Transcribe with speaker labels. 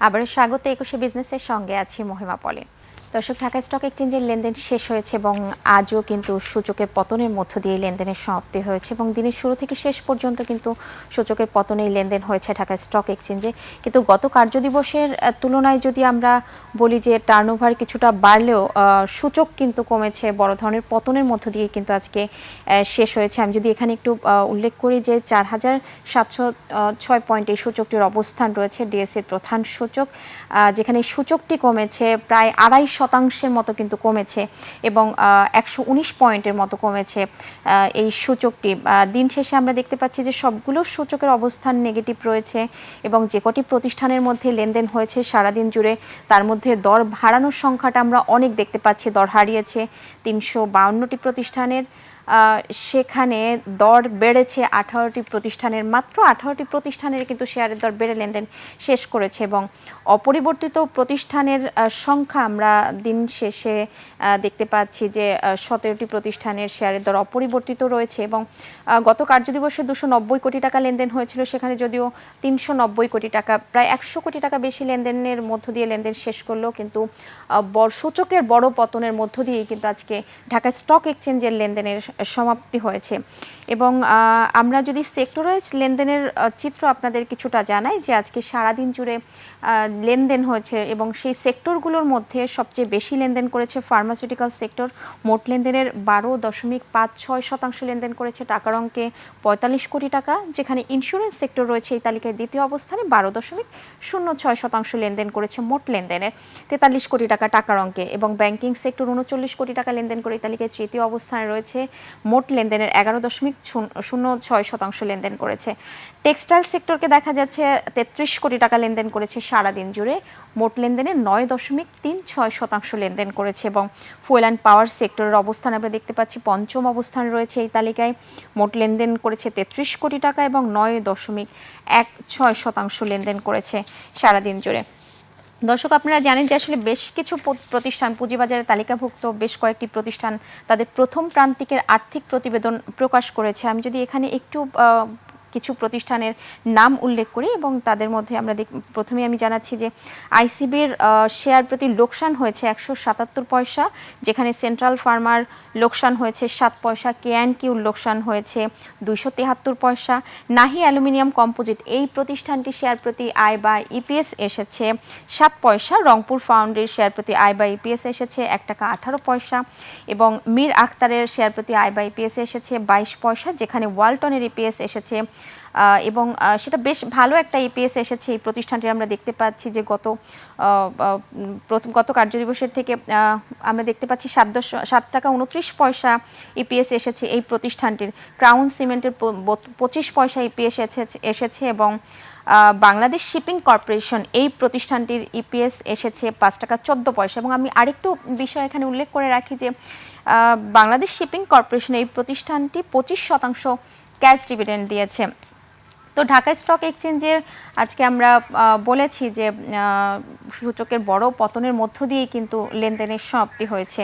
Speaker 1: আবার স্বাগত একুশে বিজনেসের সঙ্গে আছি মহিমা পলে। দর্শক, ঢাকা স্টক এক্সচেঞ্জের লেনদেন শেষ হয়েছে এবং আজও কিন্তু সূচকের পতনের মধ্য দিয়ে লেনদেনের সমাপ্তি হয়েছে এবং দিনের শুরু থেকে শেষ পর্যন্ত কিন্তু সূচকের পতনেই লেনদেন হয়েছে ঢাকা স্টক এক্সচেঞ্জে। কিন্তু গত কার্যদিবসের তুলনায় যদি আমরা বলি যে টার্নওভার কিছুটা বাড়লেও সূচক কিন্তু কমেছে, বড় ধরনের পতনের মধ্য দিয়ে কিন্তু আজকে শেষ হয়েছে। আমি যদি এখানে একটু উল্লেখ করি যে চার হাজার সাতশো ছয় পয়েন্ট এই সূচকটির অবস্থান রয়েছে ডিএসসির প্রধান সূচক যেখানে সূচকটি কমেছে প্রায় আড়াই শতাংশের মতো কিন্তু কমেছে এবং একশো উনিশ পয়েন্টের মতো কমেছে এই সূচকটি। দিন শেষে আমরা দেখতে পাচ্ছি যে সবগুলো সূচকের অবস্থান নেগেটিভ রয়েছে এবং যে কটি প্রতিষ্ঠানের মধ্যে লেনদেন হয়েছে সারাদিন জুড়ে, তার মধ্যে দর হারানোর সংখ্যাটা আমরা অনেক দেখতে পাচ্ছি। দর হারিয়েছে তিনশো বাউন্নটি প্রতিষ্ঠানের সেখানে দর বেড়েছে আঠারোটি প্রতিষ্ঠানের মাত্র। আঠারোটি প্রতিষ্ঠানের কিন্তু শেয়ারের দর বেড়ে লেনদেন শেষ করেছে এবং অপরিবর্তিত প্রতিষ্ঠানের সংখ্যা আমরা দিন শেষে দেখতে পাচ্ছি যে সতেরোটি প্রতিষ্ঠানের শেয়ারের দর অপরিবর্তিত রয়েছে এবং গত কার্যদিবসে দুশো নব্বই কোটি টাকা লেনদেন হয়েছিল। সেখানে যদিও তিনশো নব্বই কোটি টাকা, প্রায় একশো কোটি টাকা বেশি লেনদেনের মধ্য দিয়ে লেনদেন শেষ করলেও কিন্তু সূচকের বড় পতনের মধ্য দিয়েই কিন্তু আজকে ঢাকা স্টক এক্সচেঞ্জের লেনদেনের সমাপ্তি হয়েছে। এবং আমরা যদি সেক্টরাইজ লেনদেনের চিত্র আপনাদের কিছুটা জানাই যে আজকে সারাদিন জুড়ে লেনদেন হয়েছে এবং সেই সেক্টরগুলোর মধ্যে সবচেয়ে বেশি লেনদেন করেছে ফার্মাসিউটিক্যাল সেক্টর মোট লেনদেনের বারো দশমিক পাঁচ ছয় শতাংশ লেনদেন করেছে টাকার অঙ্কে পঁয়তাল্লিশ কোটি টাকা, যেখানে ইন্স্যুরেন্স সেক্টর রয়েছে এই তালিকায় দ্বিতীয় অবস্থানে বারো দশমিক শূন্য ছয় শতাংশ লেনদেন করেছে মোট লেনদেনের তেতাল্লিশ কোটি টাকা টাকার অঙ্কে এবং ব্যাংকিং সেক্টর উনচল্লিশ কোটি টাকা লেনদেন করে এই তালিকায় তৃতীয় অবস্থানে রয়েছে। মোট লেনদেনের এগারো দশমিক শূন্য- ছয় শতাংশ লেনদেন করেছে। টেক্সটাইল সেক্টরকে দেখা যাচ্ছে তেত্রিশ কোটি টাকা লেনদেন করেছে সারাদিন জুড়ে। মোট লেনদেনের নয় দশমিক তিন ছয় শতাংশ লেনদেন করেছে এবং ফুয়েল অ্যান্ড পাওয়ার সেক্টরের অবস্থান আমরা দেখতে পাচ্ছি, পঞ্চম অবস্থান রয়েছে এই তালিকায়। মোট লেনদেন করেছে তেত্রিশ কোটি টাকা এবং নয় দশমিক এক ছয় শতাংশ লেনদেন করেছে সারাদিন জুড়ে। দর্শক, আপনারা জানেন যে আসলে বেশ কিছু প্রতিষ্ঠান পুঁজিবাজারে তালিকাভুক্ত বেশ কয়েকটি প্রতিষ্ঠান তাদের প্রথম প্রান্তিকের আর্থিক প্রতিবেদন প্রকাশ করেছে। আমি যদি এখানে একটু কিছু প্রতিষ্ঠানের নাম উল্লেখ করি এবং তাদের মধ্যে আমরা দেখ প্রথমে আমি জানাচ্ছি যে আইসিবির শেয়ার প্রতি লোকসান হয়েছে একশো সাতাত্তর পয়সা, যেখানে সেন্ট্রাল ফার্মার লোকসান হয়েছে সাত পয়সা কে অ্যান্ড কিউর লোকসান হয়েছে দুইশো তেহাত্তর পয়সা। নাহি অ্যালুমিনিয়াম কম্পোজিট, এই প্রতিষ্ঠানটি শেয়ার প্রতি আয় বা ইপিএস এসেছে সাত পয়সা, রংপুর ফাউন্ডের শেয়ার প্রতি আয় বা ইপিএস এসেছে এক টাকা আঠারো পয়সা এবং মীর আখতারের শেয়ার প্রতি আয় বা ইপিএস এসেছে বাইশ পয়সা, যেখানে ওয়ালটনের ইপিএস এসেছে এবং সেটা বেশ ভালো একটা ইপিএস এসেছে। এই প্রতিষ্ঠানটি আমরা দেখতে পাচ্ছি যে গত প্রথম, গত কার্যদিবসের থেকে আমরা দেখতে পাচ্ছি সাত দশ, সাত টাকা উনত্রিশ পয়সা ইপিএস এসেছে এই প্রতিষ্ঠানটির। ক্রাউন সিমেন্টের পঁচিশ পয়সা ইপিএস এসেছে এসেছে এবং বাংলাদেশ শিপিং কর্পোরেশন এই প্রতিষ্ঠানটির ইপিএস এসেছে পাঁচ টাকা চোদ্দ পয়সা। এবং আমি আরেকটু বিষয় এখানে উল্লেখ করে রাখি যে বাংলাদেশ শিপিং কর্পোরেশন এই প্রতিষ্ঠানটি পঁচিশ শতাংশ ক্যাশ ডিভিডেন্ড দিয়েছে। তো ঢাকা স্টক এক্সচেঞ্জের আজকে আমরা বলেছি যে সূচকের বড় পতনের মধ্য দিয়েই কিন্তু লেনদেনের সমাপ্তি হয়েছে।